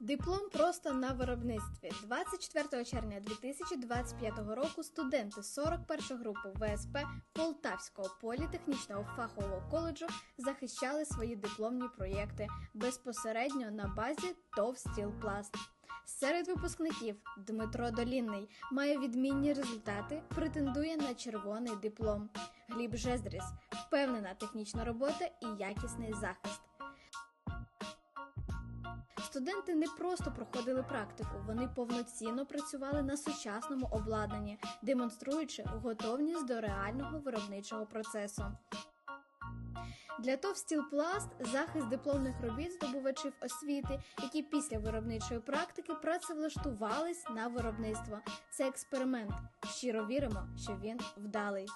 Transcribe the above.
Диплом просто на виробництві. 24 червня 2025 року студенти 41 групи ВСП Полтавського політехнічного фахового коледжу захищали свої дипломні проєкти безпосередньо на базі ТОВ «Стілпласт». Серед випускників Дмитро Долінний має відмінні результати, претендує на червоний диплом. Гліб Жездріс впевнена технічна робота і якісний захист. Студенти не просто проходили практику, вони повноцінно працювали на сучасному обладнанні, демонструючи готовність до реального виробничого процесу. Для ТОВ «Стілпласт» захист дипломних робіт здобувачів освіти, які після виробничої практики працевлаштувались на виробництво. Це експеримент. Щиро віримо, що він вдалий.